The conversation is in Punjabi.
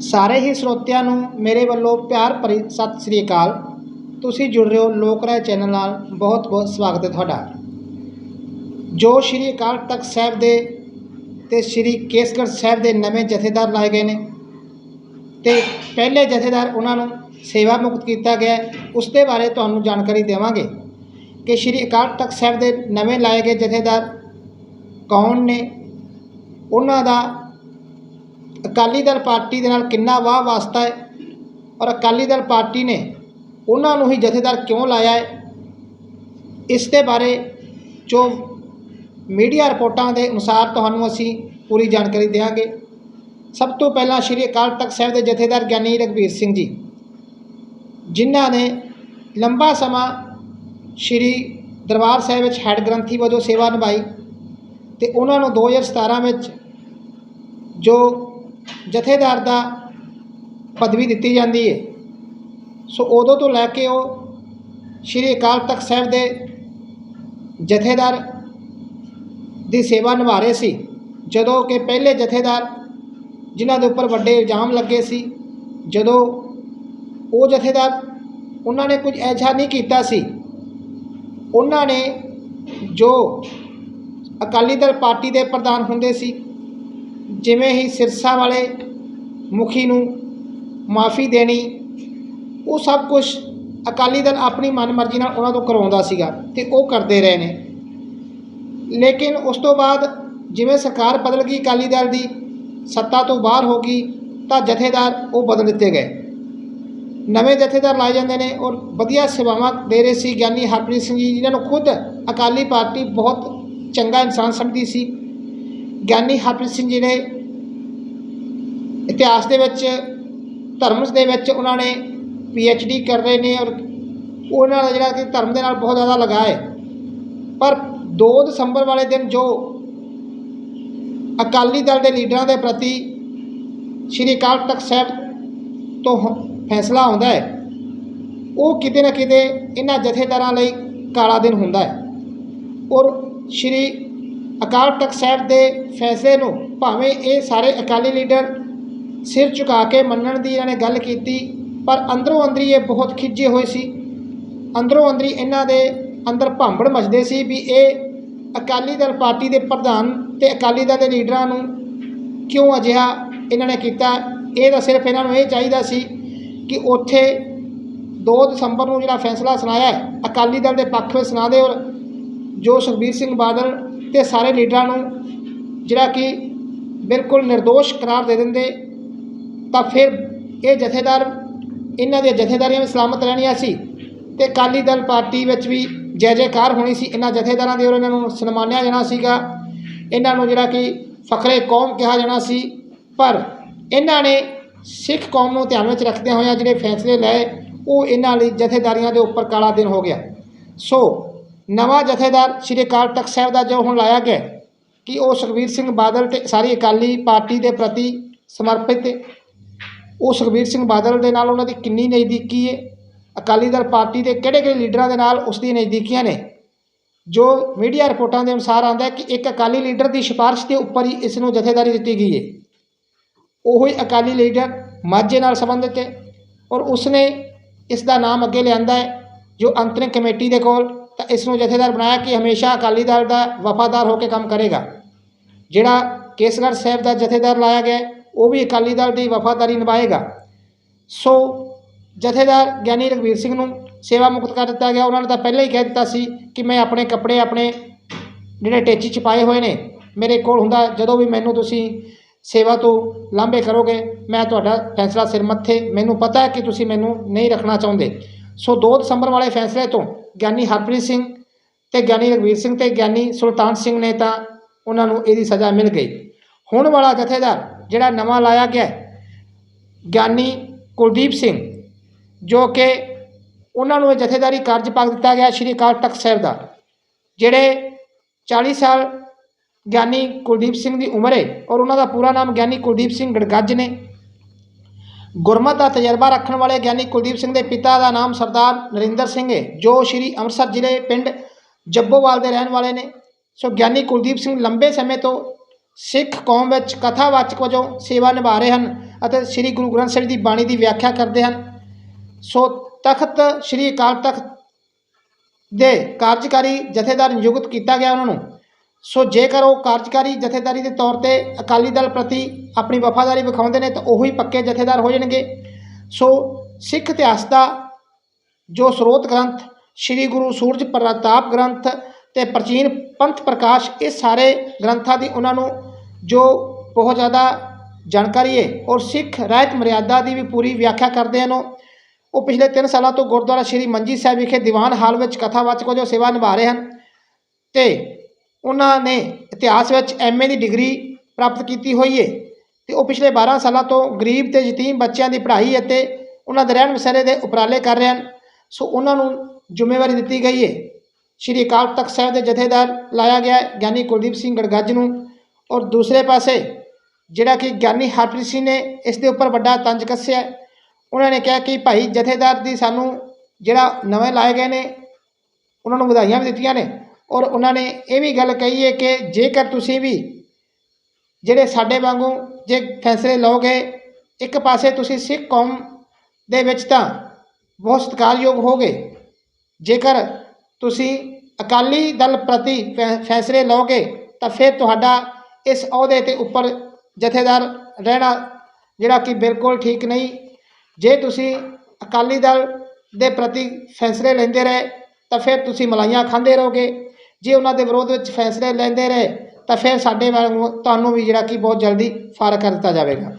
ਸਾਰੇ ਹੀ ਸਰੋਤਿਆਂ ਨੂੰ ਮੇਰੇ ਵੱਲੋਂ ਪਿਆਰ ਭਰੀ ਸਤਿ ਸ੍ਰੀ ਅਕਾਲ। ਤੁਸੀਂ ਜੁੜ ਰਹੇ ਹੋ ਲੋਕ ਰਾਏ ਚੈਨਲ ਨਾਲ। ਬਹੁਤ ਬਹੁਤ ਸਵਾਗਤ ਹੈ ਤੁਹਾਡਾ। ਜੋ ਸ਼੍ਰੀ ਅਕਾਲ ਤਖਤ ਸਾਹਿਬ ਦੇ ਤੇ ਸ਼੍ਰੀ ਕੇਸਗੜ੍ਹ ਸਾਹਿਬ ਦੇ ਨਵੇਂ ਜਥੇਦਾਰ ਲਾਏ ਗਏ ਨੇ ਤੇ ਪਹਿਲੇ ਜਥੇਦਾਰ ਉਹਨਾਂ ਨੂੰ ਸੇਵਾ ਮੁਕਤ ਕੀਤਾ ਗਿਆ ਉਸ ਦੇ ਬਾਰੇ ਤੁਹਾਨੂੰ ਜਾਣਕਾਰੀ ਦੇਵਾਂਗੇ ਕਿ ਸ਼੍ਰੀ ਅਕਾਲ ਤਖਤ ਸਾਹਿਬ ਦੇ ਨਵੇਂ ਲਾਏ ਗਏ ਜਥੇਦਾਰ ਕੌਣ ਨੇ, ਉਹਨਾਂ ਦਾ ਅਕਾਲੀ ਦਲ ਪਾਰਟੀ ਦੇ ਨਾਲ ਕਿੰਨਾ ਵਾਹ ਵਾਸਤਾ ਹੈ ਔਰ ਅਕਾਲੀ ਦਲ ਪਾਰਟੀ ਨੇ ਉਹਨਾਂ ਨੂੰ ਹੀ ਜਥੇਦਾਰ ਕਿਉਂ ਲਾਇਆ ਹੈ? ਇਸ ਦੇ ਬਾਰੇ ਜੋ ਮੀਡੀਆ ਰਿਪੋਰਟਾਂ ਦੇ ਅਨੁਸਾਰ ਤੁਹਾਨੂੰ ਅਸੀਂ ਪੂਰੀ ਜਾਣਕਾਰੀ ਦੇਵਾਂਗੇ ਸਭ ਤੋਂ ਪਹਿਲਾਂ ਸ਼੍ਰੀ ਅਕਾਲ ਤਖਤ ਸਾਹਿਬ ਦੇ ਜਥੇਦਾਰ ਗਿਆਨੀ ਰਘਬੀਰ ਸਿੰਘ ਜੀ, ਜਿਨ੍ਹਾਂ ਨੇ ਲੰਬਾ ਸਮਾਂ ਸ਼੍ਰੀ ਦਰਬਾਰ ਸਾਹਿਬ ਵਿੱਚ ਹੈੱਡ ਗ੍ਰੰਥੀ ਵਜੋਂ ਸੇਵਾ ਨਿਭਾਈ ਤੇ ਉਹਨਾਂ ਨੂੰ 2017 ਵਿੱਚ ਜੋ ਜਥੇਦਾਰ ਦਾ ਪਦਵੀ ਦਿੱਤੀ ਜਾਂਦੀ ਹੈ ਸੋ ਉਦੋਂ ਤੋਂ ਲੈ ਕੇ ਉਹ ਸ਼੍ਰੀ ਅਕਾਲ ਤਖਤ ਸਾਹਿਬ ਦੇ ਜਥੇਦਾਰ ਦੀ ਸੇਵਾ ਨਿਭਾ ਰਹੇ ਸੀ। ਜਦੋਂ ਕਿ ਪਹਿਲੇ ਜਥੇਦਾਰ ਜਿਨ੍ਹਾਂ ਦੇ ਉੱਪਰ ਵੱਡੇ ਇਲਜ਼ਾਮ ਲੱਗੇ ਸੀ, ਜਦੋਂ ਉਹ ਜਥੇਦਾਰ ਉਹਨਾਂ ਨੇ ਕੁਝ ਐਸਾ ਨਹੀਂ ਕੀਤਾ ਸੀ। ਉਹਨਾਂ ਨੇ ਜੋ ਅਕਾਲੀ ਦਲ ਪਾਰਟੀ ਦੇ ਪ੍ਰਧਾਨ ਹੁੰਦੇ ਸੀ ਜਿਵੇਂ ਹੀ ਸਿਰਸਾ ਵਾਲੇ ਮੁਖੀ ਨੂੰ ਮਾਫੀ ਦੇਣੀ, ਉਹ ਸਭ ਕੁਝ ਅਕਾਲੀ ਦਲ ਆਪਣੀ ਮਨਮਰਜ਼ੀ ਨਾਲ ਉਹਨਾਂ ਤੋਂ ਕਰਵਾਉਂਦਾ ਸੀਗਾ ਤੇ ਉਹ ਕਰਦੇ ਰਹੇ ਨੇ। ਲੇਕਿਨ ਉਸ ਤੋਂ ਬਾਅਦ ਜਿਵੇਂ ਸਰਕਾਰ ਬਦਲ ਗਈ ਅਕਾਲੀ ਦਲ ਦੀ, ਸੱਤਾ ਤੋਂ ਬਾਹਰ ਹੋ ਗਈ, ਤਾਂ ਜਥੇਦਾਰ ਉਹ ਬਦਲ ਦਿੱਤੇ ਗਏ। ਨਵੇਂ ਜਥੇਦਾਰ ਲਾਏ ਜਾਂਦੇ ਨੇ ਔਰ ਵਧੀਆ ਸੇਵਾਵਾਂ ਦੇ ਰਹੇ ਸੀ ਗਿਆਨੀ ਹਰਪ੍ਰੀਤ ਸਿੰਘ ਜੀ, ਜਿਨ੍ਹਾਂ ਨੂੰ ਖੁਦ ਅਕਾਲੀ ਪਾਰਟੀ ਬਹੁਤ ਚੰਗਾ ਇਨਸਾਨ ਸਮਝਦੀ ਸੀ। ਗਿਆਨੀ ਹਰਪ੍ਰੀਤ ਸਿੰਘ ਜੀ ਨੇ ਇਤਿਹਾਸ ਦੇ ਵਿੱਚ, ਧਰਮ ਦੇ ਵਿੱਚ ਉਹਨਾਂ ਨੇ ਪੀ ਡੀ ਕਰ ਰਹੇ ਨੇ ਔਰ ਉਹਨਾਂ ਦਾ ਜਿਹੜਾ ਕਿ ਧਰਮ ਦੇ ਨਾਲ ਬਹੁਤ ਜ਼ਿਆਦਾ ਲਗਾਅ ਹੈ। ਪਰ 2 ਦਸੰਬਰ ਵਾਲੇ ਦਿਨ ਜੋ ਅਕਾਲੀ ਦਲ ਦੇ ਲੀਡਰਾਂ ਦੇ ਪ੍ਰਤੀ ਸ਼੍ਰੀ ਅਕਾਲ ਤਖਤ ਸਾਹਿਬ ਤੋਂ ਹ- ਫੈਸਲਾ ਆਉਂਦਾ ਹੈ, ਉਹ ਕਿਤੇ ਨਾ ਕਿਤੇ ਇਹਨਾਂ ਜਥੇਦਾਰਾਂ ਲਈ ਕਾਲਾ ਦਿਨ ਹੁੰਦਾ ਹੈ। ਔਰ ਸ਼੍ਰੀ ਅਕਾਲ ਤਖਤ ਸਾਹਿਬ ਦੇ ਫੈਸਲੇ ਨੂੰ ਭਾਵੇਂ ਇਹ ਸਾਰੇ ਅਕਾਲੀ ਲੀਡਰ ਸਿਰ ਝੁਕਾ ਕੇ ਮੰਨਣ ਦੀ ਇਹਨਾਂ ਨੇ ਗੱਲ ਕੀਤੀ, ਪਰ ਅੰਦਰੋਂ ਅੰਦਰੀ ਇਹ ਬਹੁਤ ਖਿੱਚੇ ਹੋਏ ਸੀ। ਅੰਦਰੋਂ ਅੰਦਰੀ ਇਹਨਾਂ ਦੇ ਅੰਦਰ ਭਾਂਬੜ ਮਚਦੇ ਸੀ ਵੀ ਇਹ ਅਕਾਲੀ ਦਲ ਪਾਰਟੀ ਦੇ ਪ੍ਰਧਾਨ ਤੇ ਅਕਾਲੀ ਦਲ ਦੇ ਲੀਡਰਾਂ ਨੂੰ ਕਿਉਂ ਅਜਿਹਾ ਇਹਨਾਂ ਨੇ ਕੀਤਾ? ਇਹ ਤਾਂ ਸਿਰਫ ਇਹਨਾਂ ਨੂੰ ਇਹ ਚਾਹੀਦਾ ਸੀ ਕਿ ਉੱਥੇ 2 ਦਸੰਬਰ ਨੂੰ ਜਿਹੜਾ ਫੈਸਲਾ ਸੁਣਾਇਆ ਹੈ, ਅਕਾਲੀ ਦਲ ਦੇ ਪੱਖ ਵਿੱਚ ਸੁਣਾ ਦੇ ਔਰ ਜੋ ਸੁਖਬੀਰ ਸਿੰਘ ਬਾਦਲ ਤੇ ਸਾਰੇ ਲੀਡਰਾਂ ਨੂੰ ਜਿਹੜਾ ਕਿ ਬਿਲਕੁਲ નિર્ਦੋਸ਼ ਕਰਾਰ ਦੇ ਦਿੰਦੇ ਤਾਂ ਫਿਰ ਇਹ ਜਥੇਦਾਰ, ਇਹਨਾਂ ਦੀਆਂ ਜਥੇਦਾਰੀਆਂ ਵੀ ਸਲਾਮਤ ਰਹਿਣੀਆਂ ਸੀ ਤੇ ਅਕਾਲੀ ਦਲ ਪਾਰਟੀ ਵਿੱਚ ਵੀ ਜੈ ਜੈਕਾਰ ਹੋਣੀ ਸੀ। ਇਹਨਾਂ ਜਥੇਦਾਰਾਂ ਦੇ ਔਰ ਇਹਨਾਂ ਨੂੰ ਸਨਮਾਨਿਆ ਜਾਣਾ ਸੀਗਾ। ਇਹਨਾਂ ਨੂੰ ਜਿਹੜਾ ਕਿ ਫਖਰੇ ਕੌਮ ਕਿਹਾ ਜਾਣਾ ਸੀ। ਪਰ ਇਹਨਾਂ ਨੇ ਸਿੱਖ ਕੌਮ ਨੂੰ ਧਿਆਨ ਵਿੱਚ ਰੱਖਦੇ ਹੋਇਆ ਜਿਹੜੇ ਫੈਸਲੇ ਲਏ, ਉਹ ਇਹਨਾਂ ਲਈ ਜਥੇਦਾਰੀਆਂ ਦੇ ਉੱਪਰ ਕਾਲਾ ਦਿਨ ਹੋ ਗਿਆ। ਸੋ ਨਵਾਂ ਜਥੇਦਾਰ ਸ਼੍ਰੀ ਅਕਾਲ ਤਖਤ ਸਾਹਿਬ ਦਾ ਜੋ ਹੁਣ ਲਾਇਆ ਗਿਆ ਕਿ ਉਹ ਸੁਖਬੀਰ ਸਿੰਘ ਬਾਦਲ ਤੇ ਸਾਰੀ ਅਕਾਲੀ ਪਾਰਟੀ ਦੇ ਪ੍ਰਤੀ ਸਮਰਪਿਤ ਉਹ ਸੁਖਬੀਰ ਸਿੰਘ ਬਾਦਲ ਦੇ ਨਾਲ ਉਹਨਾਂ ਦੀ ਕਿੰਨੀ ਨਜ਼ਦੀਕੀ ਹੈ ਅਕਾਲੀ ਦਲ ਪਾਰਟੀ ਦੇ ਕਿਹੜੇ ਕਿਹੜੇ ਲੀਡਰਾਂ ਦੇ ਨਾਲ ਉਸ ਦੀ ਨਜ਼ਦੀਕੀਆਂ ਨੇ? ਜੋ ਮੀਡੀਆ ਰਿਪੋਰਟਾਂ ਦੇ ਅਨੁਸਾਰ ਆਉਂਦਾ ਹੈ ਕਿ ਇੱਕ ਅਕਾਲੀ ਲੀਡਰ ਦੀ ਸਿਫਾਰਿਸ਼ ਦੇ ਉੱਪਰ ਹੀ ਇਸ ਨੂੰ ਜਥੇਦਾਰੀ ਦਿੱਤੀ ਗਈ ਹੈ ਉਹੀ ਅਕਾਲੀ ਲੀਡਰ ਮਾਝੇ ਨਾਲ ਸੰਬੰਧਿਤ ਹੈ ਔਰ ਉਸਨੇ ਇਸ ਦਾ ਨਾਮ ਅੱਗੇ ਲਿਆਂਦਾ ਹੈ, ਜੋ ਅੰਤਰਿਮ ਕਮੇਟੀ ਦੇ ਕੋਲ ਤਾਂ ਇਸ ਨੂੰ ਜਥੇਦਾਰ ਬਣਾਇਆ ਕਿ ਹਮੇਸ਼ਾ ਅਕਾਲੀ ਦਲ ਦਾ ਵਫਾਦਾਰ ਹੋ ਕੇ ਕੰਮ ਕਰੇਗਾ। ਜਿਹੜਾ ਕੇਸਗੜ੍ਹ ਸਾਹਿਬ ਦਾ ਜਥੇਦਾਰ ਲਾਇਆ ਗਿਆ ਉਹ ਵੀ ਅਕਾਲੀ ਦਲ ਦੀ ਵਫਾਦਾਰੀ ਨਿਭਾਏਗਾ। ਸੋ ਜਥੇਦਾਰ ਗਿਆਨੀ ਰਘਵੀਰ ਸਿੰਘ ਨੂੰ ਸੇਵਾ ਮੁਕਤ ਕਰ ਦਿੱਤਾ ਗਿਆ। ਉਹਨਾਂ ਨੇ ਤਾਂ ਪਹਿਲਾਂ ਹੀ ਕਹਿ ਦਿੱਤਾ ਸੀ ਕਿ ਮੈਂ ਆਪਣੇ ਕੱਪੜੇ ਆਪਣੇ ਜਿਹੜੇ ਟੇਚੀ ਚ ਪਾਏ ਹੋਏ ਨੇ, ਮੇਰੇ ਕੋਲ ਹੁੰਦਾ, ਜਦੋਂ ਵੀ ਮੈਨੂੰ ਤੁਸੀਂ ਸੇਵਾ ਤੋਂ ਲਾਂਭੇ ਕਰੋਗੇ, ਮੈਂ ਤੁਹਾਡਾ ਫੈਸਲਾ ਸਿਰ ਮੱਥੇ। ਮੈਨੂੰ ਪਤਾ ਹੈ ਕਿ ਤੁਸੀਂ ਮੈਨੂੰ ਨਹੀਂ ਰੱਖਣਾ ਚਾਹੁੰਦੇ। ਸੋ 2 ਦਸੰਬਰ ਵਾਲੇ ਫੈਸਲੇ ਤੋਂ ਗਿਆਨੀ ਹਰਪ੍ਰੀਤ ਸਿੰਘ ਤੇ ਗਿਆਨੀ ਰਘਵੀਰ ਸਿੰਘ ਤੇ ਗਿਆਨੀ ਸੁਲਤਾਨ ਸਿੰਘ ਨੇ ਤਾਂ ਉਹਨਾਂ ਨੂੰ ਇਹਦੀ ਸਜ਼ਾ ਮਿਲ ਗਈ। ਹੁਣ ਵਾਲਾ ਜਥੇਦਾਰ ਜਿਹੜਾ ਨਵਾਂ ਲਾਇਆ ਗਿਆ ਗਿਆਨੀ ਕੁਲਦੀਪ ਸਿੰਘ, ਜੋ ਕਿ ਉਹਨਾਂ ਨੂੰ ਇਹ ਜਥੇਦਾਰੀ ਕਾਰਜ ਪਾ ਦਿੱਤਾ ਗਿਆ ਸ਼੍ਰੀ ਅਕਾਲ ਤਖਤ ਸਾਹਿਬ ਦਾ, ਜਿਹੜੇ 40 ਸਾਲ ਗਿਆਨੀ ਕੁਲਦੀਪ ਸਿੰਘ ਦੀ ਉਮਰ ਹੈ ਔਰ ਉਹਨਾਂ ਦਾ ਪੂਰਾ ਨਾਮ ਗਿਆਨੀ ਕੁਲਦੀਪ ਸਿੰਘ ਗੜਗੱਜ ਨੇ। ਗੁਰਮਤ ਦਾ ਤਜਰਬਾ ਰੱਖਣ ਵਾਲੇ ਗਿਆਨੀ ਕੁਲਦੀਪ ਸਿੰਘ ਦੇ ਪਿਤਾ ਦਾ ਨਾਮ ਸਰਦਾਰ ਨਰਿੰਦਰ ਸਿੰਘ ਹੈ, ਜੋ ਸ਼੍ਰੀ ਅੰਮ੍ਰਿਤਸਰ ਜ਼ਿਲ੍ਹੇ ਪਿੰਡ ਜੱਬੋਵਾਲ ਦੇ ਰਹਿਣ ਵਾਲੇ ਨੇ। ਸੋ ਗਿਆਨੀ ਕੁਲਦੀਪ ਸਿੰਘ ਲੰਬੇ ਸਮੇਂ ਤੋਂ ਸਿੱਖ ਕੌਮ ਵਿੱਚ ਕਥਾਵਾਚਕ ਵਜੋਂ ਸੇਵਾ ਨਿਭਾ ਰਹੇ ਹਨ ਅਤੇ ਸ੍ਰੀ ਗੁਰੂ ਗ੍ਰੰਥ ਸਾਹਿਬ ਦੀ ਬਾਣੀ ਦੀ ਵਿਆਖਿਆ ਕਰਦੇ ਹਨ। ਸੋ ਤਖਤ, ਸ੍ਰੀ ਅਕਾਲ ਤਖਤ ਦੇ ਕਾਰਜਕਾਰੀ ਜਥੇਦਾਰ ਨਿਯੁਕਤ ਕੀਤਾ ਗਿਆ ਉਹਨਾਂ ਨੂੰ। ਸੋ ਜੇਕਰ ਉਹ ਕਾਰਜਕਾਰੀ ਜਥੇਦਾਰੀ ਦੇ ਤੌਰ ਤੇ ਅਕਾਲੀ ਦਲ ਪ੍ਰਤੀ ਆਪਣੀ ਵਫਾਦਾਰੀ ਵਿਖਾਉਂਦੇ ਨੇ ਤਾਂ ਉਹੀ ਪੱਕੇ ਜਥੇਦਾਰ ਹੋ ਜਾਣਗੇ। ਸੋ ਸਿੱਖ ਇਤਿਹਾਸ ਦਾ ਜੋ ਸਰੋਤ ਗ੍ਰੰਥ, ਸ੍ਰੀ ਗੁਰੂ ਸੂਰਜ ਪ੍ਰਤਾਪ ਗ੍ਰੰਥ ਤੇ ਪ੍ਰਾਚੀਨ ਪੰਥ ਪ੍ਰਕਾਸ਼, ਇਹ ਸਾਰੇ ਗ੍ਰੰਥਾਂ ਦੀ ਉਹਨਾਂ ਨੂੰ ਜੋ ਬਹੁਤ ਜ਼ਿਆਦਾ ਜਾਣਕਾਰੀ ਹੈ ਔਰ ਸਿੱਖ ਰਹਿਤ ਮਰਿਆਦਾ ਦੀ ਵੀ ਪੂਰੀ ਵਿਆਖਿਆ ਕਰਦੇ ਹਨ ਉਹ। ਉਹ ਪਿਛਲੇ 3 ਸਾਲਾਂ ਤੋਂ ਗੁਰਦੁਆਰਾ ਸ੍ਰੀ ਮੰਜੀ ਸਾਹਿਬ ਵਿਖੇ ਦੀਵਾਨ ਹਾਲ ਵਿੱਚ ਕਥਾਵਾਚਕ ਵਜੋਂ ਸੇਵਾ ਨਿਭਾ ਰਹੇ ਹਨ ਤੇ ਉਹਨਾਂ ਨੇ ਇਤਿਹਾਸ ਵਿੱਚ ਐਮਏ ਦੀ ਡਿਗਰੀ ਪ੍ਰਾਪਤ ਕੀਤੀ ਹੋਈ ਹੈ ਤੇ ਉਹ ਪਿਛਲੇ 12 ਸਾਲਾਂ ਤੋਂ ਗਰੀਬ ਤੇ ਯਤੀਮ ਬੱਚਿਆਂ ਦੀ ਪੜ੍ਹਾਈ ਅਤੇ ਉਹਨਾਂ ਦੇ ਰਹਿਣ ਬਸੇਰੇ ਦੇ ਉਪਰਾਲੇ ਕਰ ਰਹੇ ਹਨ। ਸੋ ਉਹਨਾਂ ਨੂੰ ਜ਼ਿੰਮੇਵਾਰੀ ਦਿੱਤੀ ਗਈ ਹੈ। ਸ਼੍ਰੀ ਅਕਾਲ ਤਖਤ ਸਾਹਿਬ ਦੇ ਜਥੇਦਾਰ ਲਾਇਆ ਗਿਆ ਗਿਆਨੀ ਕੁਲਦੀਪ ਸਿੰਘ ਗੜਗੱਜ ਨੂੰ। ਔਰ ਦੂਸਰੇ ਪਾਸੇ ਜਿਹੜਾ ਕਿ ਗਿਆਨੀ ਹਰਪ੍ਰੀਤ ਸਿੰਘ ਨੇ ਇਸ ਦੇ ਉੱਪਰ ਵੱਡਾ ਤੰਜ ਕੱਸਿਆ। ਉਹਨਾਂ ਨੇ ਕਿਹਾ ਕਿ ਭਾਈ ਜਥੇਦਾਰ ਦੀ ਸਾਨੂੰ ਜਿਹੜਾ ਨਵੇਂ ਲਾਏ ਗਏ ਨੇ, ਉਹਨਾਂ ਨੂੰ ਵਧਾਈਆਂ ਵੀ ਦਿੱਤੀਆਂ ਨੇ। ਔਰ ਉਹਨਾਂ ਨੇ ਇਹ ਵੀ ਗੱਲ ਕਹੀ ਹੈ ਕਿ ਜੇਕਰ ਤੁਸੀਂ ਵੀ ਜਿਹੜੇ ਸਾਡੇ ਵਾਂਗੂ ਜੇ ਫੈਸਲੇ ਲਓਗੇ, ਇੱਕ ਪਾਸੇ ਤੁਸੀਂ ਸਿੱਖ ਕੌਮ ਦੇ ਵਿੱਚ ਤਾਂ ਬਹੁਤ ਸਤਿਕਾਰਯੋਗ ਹੋਗੇ ਜੇਕਰ ਤੁਸੀਂ ਅਕਾਲੀ ਦਲ ਪ੍ਰਤੀ ਫੈ- ਫੈਸਲੇ ਲਓਗੇ, ਤਾਂ ਫਿਰ ਤੁਹਾਡਾ ਇਸ ਅਹੁਦੇ ਤੇ ਉੱਪਰ ਜਥੇਦਾਰ ਰਹਿਣਾ ਜਿਹੜਾ ਕਿ ਬਿਲਕੁਲ ਠੀਕ ਨਹੀਂ। ਜੇ ਤੁਸੀਂ ਅਕਾਲੀ ਦਲ ਦੇ ਪ੍ਰਤੀ ਫੈਸਲੇ ਲੈਂਦੇ ਰਹੇ, ਤਾਂ ਫਿਰ ਤੁਸੀਂ ਮਲਾਈਆਂ ਖਾਂਦੇ ਰਹੋਗੇ। ਜੇ ਉਹਨਾਂ ਦੇ ਵਿਰੋਧ ਵਿੱਚ ਫੈਸਲੇ ਲੈਂਦੇ ਰਹੇ, ਤਾਂ ਫਿਰ ਸਾਡੇ ਵਾਂਗੂ ਤੁਹਾਨੂੰ ਵੀ ਜਿਹੜਾ ਕਿ ਬਹੁਤ ਜਲਦੀ ਫਾਰ ਕਰ ਦਿੱਤਾ ਜਾਵੇਗਾ।